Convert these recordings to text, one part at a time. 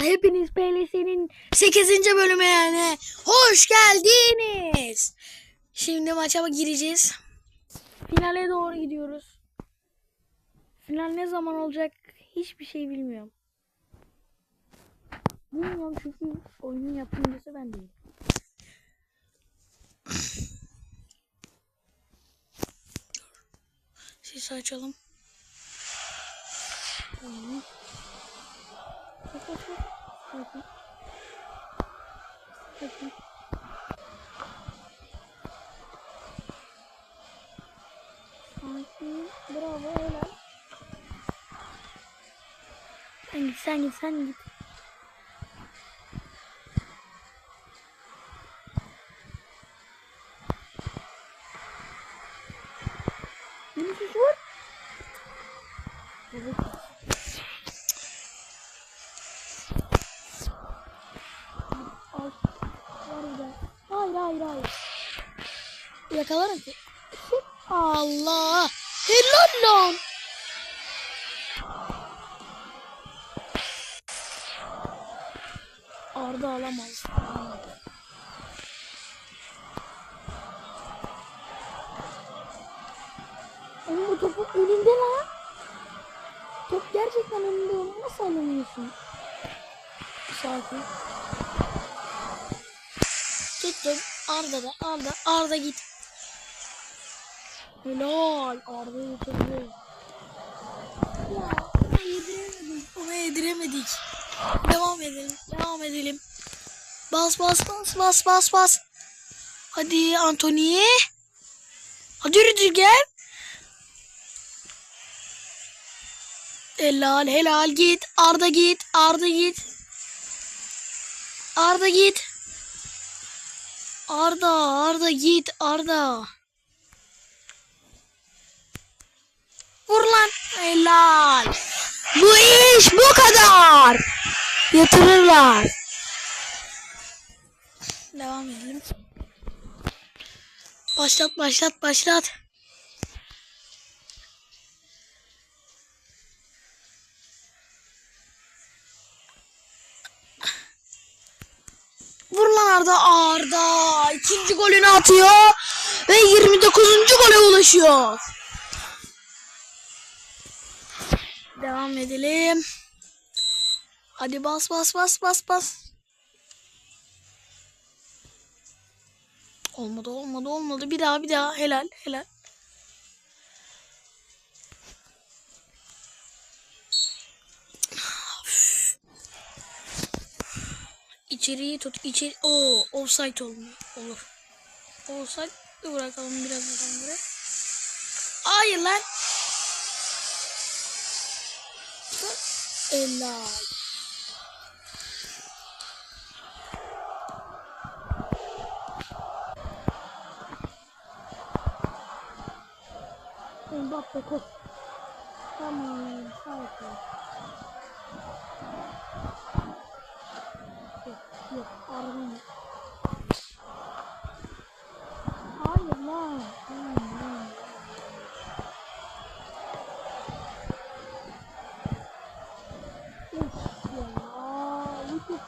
Hepiniz PLS'nin 8. bölümü yani. Hoş geldiniz. Şimdi maça gireceğiz. Finale doğru gidiyoruz. Final ne zaman olacak hiçbir şey bilmiyorum. Bilmiyorum çünkü oyunun yapımcısı ben değilim. Sesi açalım. Bravo helal. Sen git sen git sen git. Vinicius vur. Hayır hayır hayır. Yakalarım. Allah. Helal lan. Arda alamaz. Onun bu topu önünde lan. Top gerçekten önünde onu nasıl alamıyorsun? Sakin. Tuttum. Arda da Arda. Arda git. Helal. Arda. Ya ona yediremedik. Ona yediremedik. Devam edelim. Devam edelim. Bas bas bas bas bas bas. Hadi Anthony. Hadi Rüdiger. Helal helal git. Arda git. Arda git. Arda git. Arda Arda git Arda. Vur lan. Helal. Bu iş bu kadar. Yatırırlar. Devam edelim. Başlat başlat başlat. Vur lan Arda. Arda ikinci golünü atıyor ve 29. gole ulaşıyor. Devam edelim. Hadi bas bas bas bas bas. Olmadı olmadı olmadı. Bir daha bir daha. Helal helal. İçeriği tut. içeri. Oo, offside olmuyor. Olur. Offside bırakalım biraz adamları. Hayır lan. Helal. Mbappe koş. Tamam. Sakin. Yok, yok. Arama. Hayır lan. Tamam,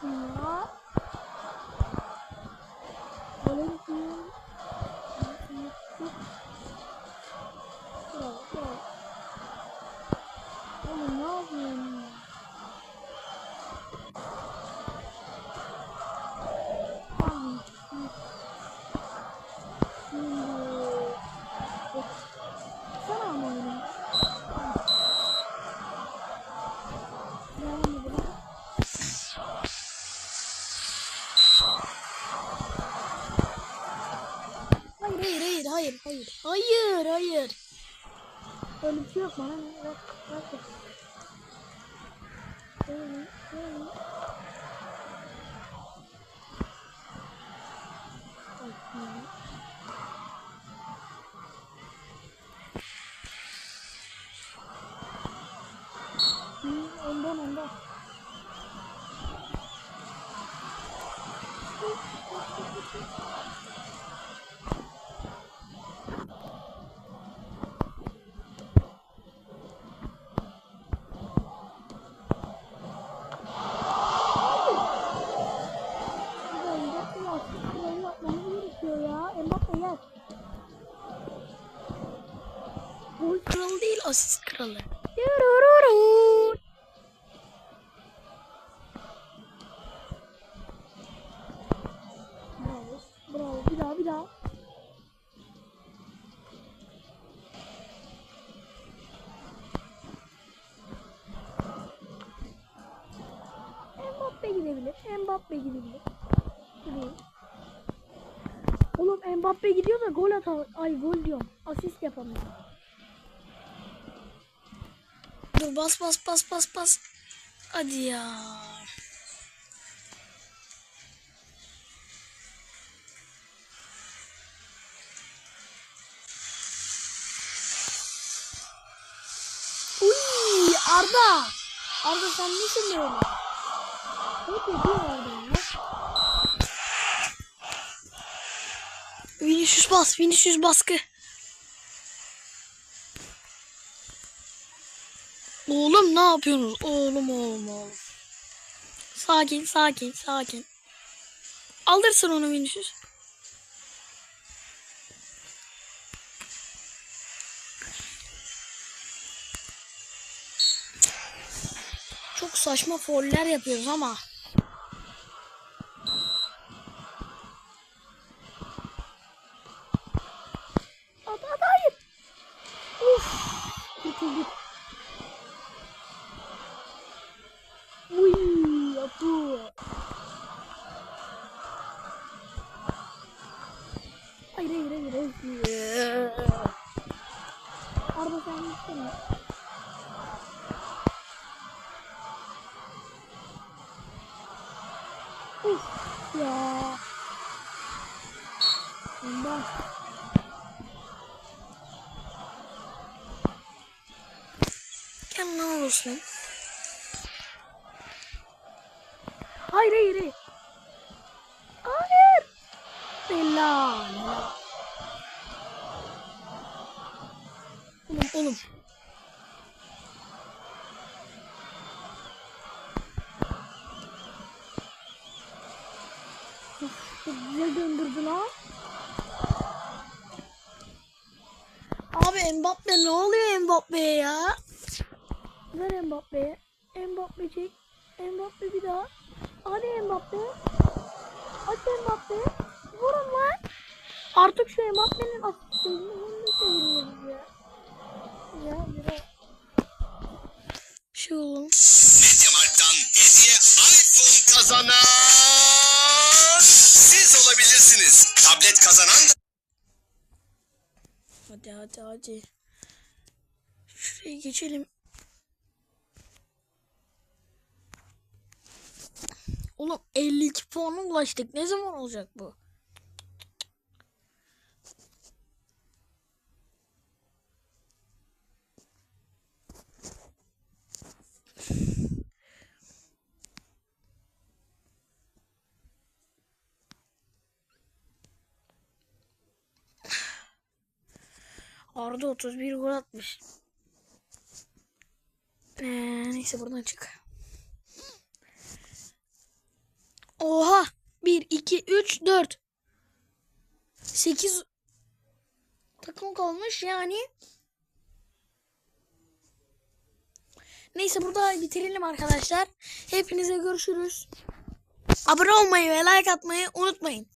Bu hayır hayır hayır hayır. Öyle bir şey yok bana ne? Yok. Yok. Öyle, öyle. Ay, ondan ondan. asist kralı. Bravo. Bravo. Bir daha bir daha. Mbappe gidebilir. Mbappe gidebilir. Gidiyor. Oğlum Mbappe gidiyor da gol atar. Ay gol diyorum. Asist yapamıyor. Dur bas bas bas bas bas. Hadi ya. Uy Arda. Arda sen nesin böyle? Ne yapıyor Arda ya? Vinicius bas. Vinicius baskı. Oğlum ne yapıyorsunuz? Oğlum oğlum oğlum. Sakin sakin sakin. Alırsın onu Vinicius. Çok saçma foller yapıyoruz ama. Hayır. Uf. Kurtulduk. Hayır hayır hayır hayır. Arda sen gitsene. Uf ya. Gel ne olursun. Hayır hayır hayır. Hayır. Selam. Oğlum oğlum. Güzel döndürdü lan. Abi Mbappe ne oluyor Mbappe'ye ya? Ver Mbappe'ye. Mbappe çek. Mbappe bir daha. Hadi Mbappe. Aç Mbappe. Vurun lan. Artık şu Mbappe'nin asistlerini bunu seviyoruz ya. Ya biraz. Şey oğlum. Mediamarkt'tan hediye iPhone kazanan siz olabilirsiniz. Tablet kazanan da Hadi hadi hadi. Şuraya geçelim. Oğlum 52 puana ulaştık. Ne zaman olacak bu? Arda 31 gol atmış. Ee, neyse buradan çık. Oha! 1, 2, 3, 4. 8 takım kalmış yani. Neyse burada bitirelim arkadaşlar. Hepinize görüşürüz. Abone olmayı ve like atmayı unutmayın.